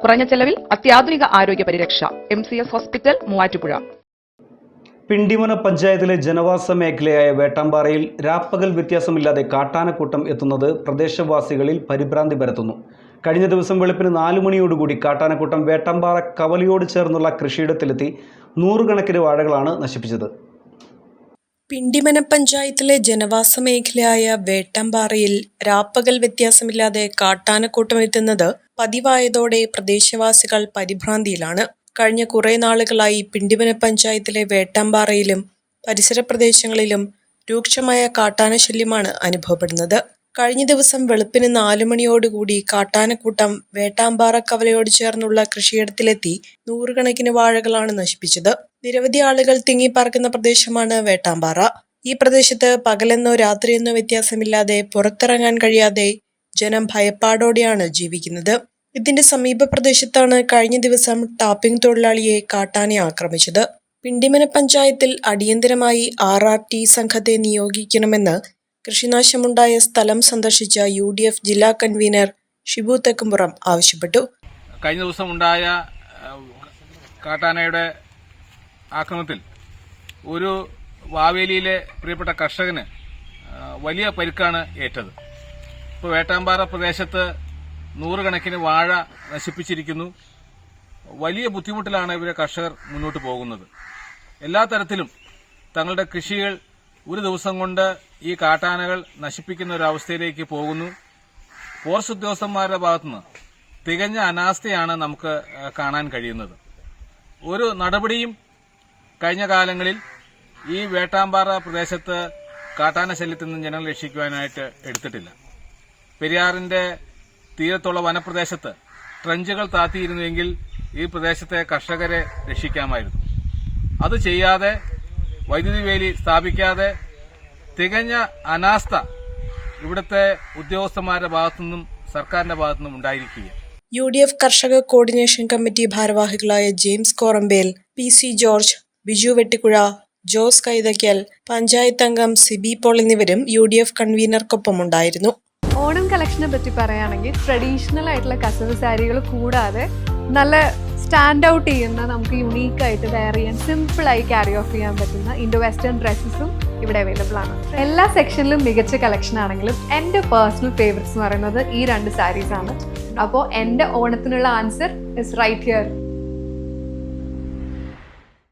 കുറഞ്ഞ ചെലവിൽ അത്യാധുനിക ആരോഗ്യ പരിരക്ഷ. M C S hospital Muvattupuzha. Pindimana പഞ്ചായത്തിലെ ജനവാസ മേഖലയായ വേട്ടാമ്പാറയിൽ രാപ്പകൽ വ്യത്യാസമില്ലാതെ കാട്ടാനക്കൂട്ടം എത്തുന്നത് പ്രദേശവാസികളിൽ പരിഭ്രാന്തി പരത്തുന്നു. കഴിഞ്ഞ ദിവസം വെളുപ്പിന് നാലു മണിയോടുകൂടി കാട്ടാനക്കൂട്ടം വേട്ടാമ്പാറ കവലയോട് ചേർന്നുള്ള കൃഷിയിടത്തിലെത്തി നൂറുകണക്കിന് വാഴകളാണ് നശിപ്പിച്ചത്. പിണ്ടിമന പഞ്ചായത്തിലെ ജനവാസ മേഖലയായ വേട്ടമ്പാറയിൽ രാപ്പകൽ വ്യത്യാസമില്ലാതെ കാട്ടാനക്കൂട്ടം എത്തുന്നത് പതിവായതോടെ പ്രദേശവാസികൾ പരിഭ്രാന്തിയിലാണ്. കഴിഞ്ഞ കുറെ നാളുകളായി പിണ്ടിമന പഞ്ചായത്തിലെ വേട്ടമ്പാറയിലും പരിസര പ്രദേശങ്ങളിലും രൂക്ഷമായ കാട്ടാന ശല്യമാണ് അനുഭവപ്പെടുന്നത്. കഴിഞ്ഞ ദിവസം വെളുപ്പിന് നാലു മണിയോടുകൂടി കാട്ടാനക്കൂട്ടം വേട്ടാമ്പാറ കവലയോട് ചേർന്നുള്ള കൃഷിയിടത്തിലെത്തി നൂറുകണക്കിന് വാഴകളാണ് നശിപ്പിച്ചത്. നിരവധി ആളുകൾ തിങ്ങിപ്പാർക്കുന്ന പ്രദേശമാണ് വേട്ടാമ്പാറ. ഈ പ്രദേശത്ത് പകലെന്നോ രാത്രിയെന്നോ വ്യത്യാസമില്ലാതെ പുറത്തിറങ്ങാൻ കഴിയാതെ ജനം ഭയപ്പാടോടെയാണ് ജീവിക്കുന്നത്. ഇതിന്റെ സമീപ പ്രദേശത്താണ് കഴിഞ്ഞ ദിവസം ടാപ്പിംഗ് തൊഴിലാളിയെ കാട്ടാനെ ആക്രമിച്ചത്. പിണ്ടിമന പഞ്ചായത്തിൽ അടിയന്തരമായി ആർ ആർ ടി സംഘത്തെ നിയോഗിക്കണമെന്ന് കൃഷിനാശമുണ്ടായ സ്ഥലം സന്ദർശിച്ച യു ഡി എഫ് ജില്ലാ കൺവീനർ ഷിബു തെക്കുംപുറം ആവശ്യപ്പെട്ടു. കഴിഞ്ഞ ദിവസം ഉണ്ടായ കാട്ടാനയുടെ ആക്രമണത്തിൽ ഒരു വാവേലിയിലെ പ്രിയപ്പെട്ട കർഷകന് വലിയ പരിക്കാണ് ഏറ്റത്. ഇപ്പോൾ വേട്ടാമ്പാറ പ്രദേശത്ത് നൂറുകണക്കിന് വാഴ നശിപ്പിച്ചിരിക്കുന്നു. വലിയ ബുദ്ധിമുട്ടിലാണ് ഇവരെ കർഷകർ മുന്നോട്ട് പോകുന്നത്. എല്ലാ തരത്തിലും തങ്ങളുടെ കൃഷികൾ ഒരു ദിവസം കൊണ്ട് ഈ കാട്ടാനകൾ നശിപ്പിക്കുന്ന ഒരു അവസ്ഥയിലേക്ക് പോകുന്നു. ഫോറസ്റ്റ് ഉദ്യോഗസ്ഥന്മാരുടെ ഭാഗത്തുനിന്ന് തികഞ്ഞ അനാസ്ഥയാണ് നമുക്ക് കാണാൻ കഴിയുന്നത്. ഒരു നടപടിയും കഴിഞ്ഞ കാലങ്ങളിൽ ഈ വേട്ടാമ്പാറ പ്രദേശത്ത് കാട്ടാന ശല്യത്തിൽ നിന്ന് ജനങ്ങൾ രക്ഷിക്കുവാനായിട്ട് എടുത്തിട്ടില്ല. പെരിയാറിന്റെ തീരത്തുള്ള വനപ്രദേശത്ത് ട്രഞ്ചുകൾ താത്തിയിരുന്നുവെങ്കിൽ ഈ പ്രദേശത്തെ കർഷകരെ രക്ഷിക്കാമായിരുന്നു. അത് ചെയ്യാതെ വൈദ്യുതി വേലി സ്ഥാപിക്കാതെ തികഞ്ഞ അനാസ്ഥ ഇവിടുത്തെ ഉദ്യോഗസ്ഥന്മാരുടെ ഭാഗത്തുനിന്നും സർക്കാരിന്റെ ഭാഗത്തുനിന്നും ഉണ്ടായിരിക്കുക യു ഡി എഫ് കർഷക കോർഡിനേഷൻ കമ്മിറ്റി ഭാരവാഹികളായ James Korambel P C George Biju Vettikkuzha Jose Kaithakkal panchayat അംഗം സിബി പോൾ എന്നിവരും യു ഡി എഫ് കൺവീനർക്കൊപ്പമുണ്ടായിരുന്നു ഓണം കളക്ഷനെ പറ്റി പറയുകയാണെങ്കിൽ ട്രഡീഷണൽ ആയിട്ടുള്ള കസവ് സാരികൾ കൂടാതെ നല്ല സ്റ്റാൻഡ് ഔട്ട് ചെയ്യുന്ന നമുക്ക് യുണീക്ക് ആയിട്ട് വെയർ ചെയ്യാൻ സിമ്പിൾ ആയി ക്യാരി ഓഫ് ചെയ്യാൻ പറ്റുന്ന ഇൻഡോ വെസ്റ്റേൺ ഡ്രസ്സസും ഇവിടെ അവൈലബിൾ ആണ്. എല്ലാ സെക്ഷനിലും മികച്ച കളക്ഷൻ ആണെങ്കിലും എന്റെ പേഴ്സണൽ ഫേവറേറ്റ്സ് എന്ന് പറയുന്നത് ഈ രണ്ട് സാരീസ് ആണ്. അപ്പോൾ എന്റെ ഓണത്തിനുള്ള ആൻസർ ഇസ് റൈറ്റ് ഹിയർ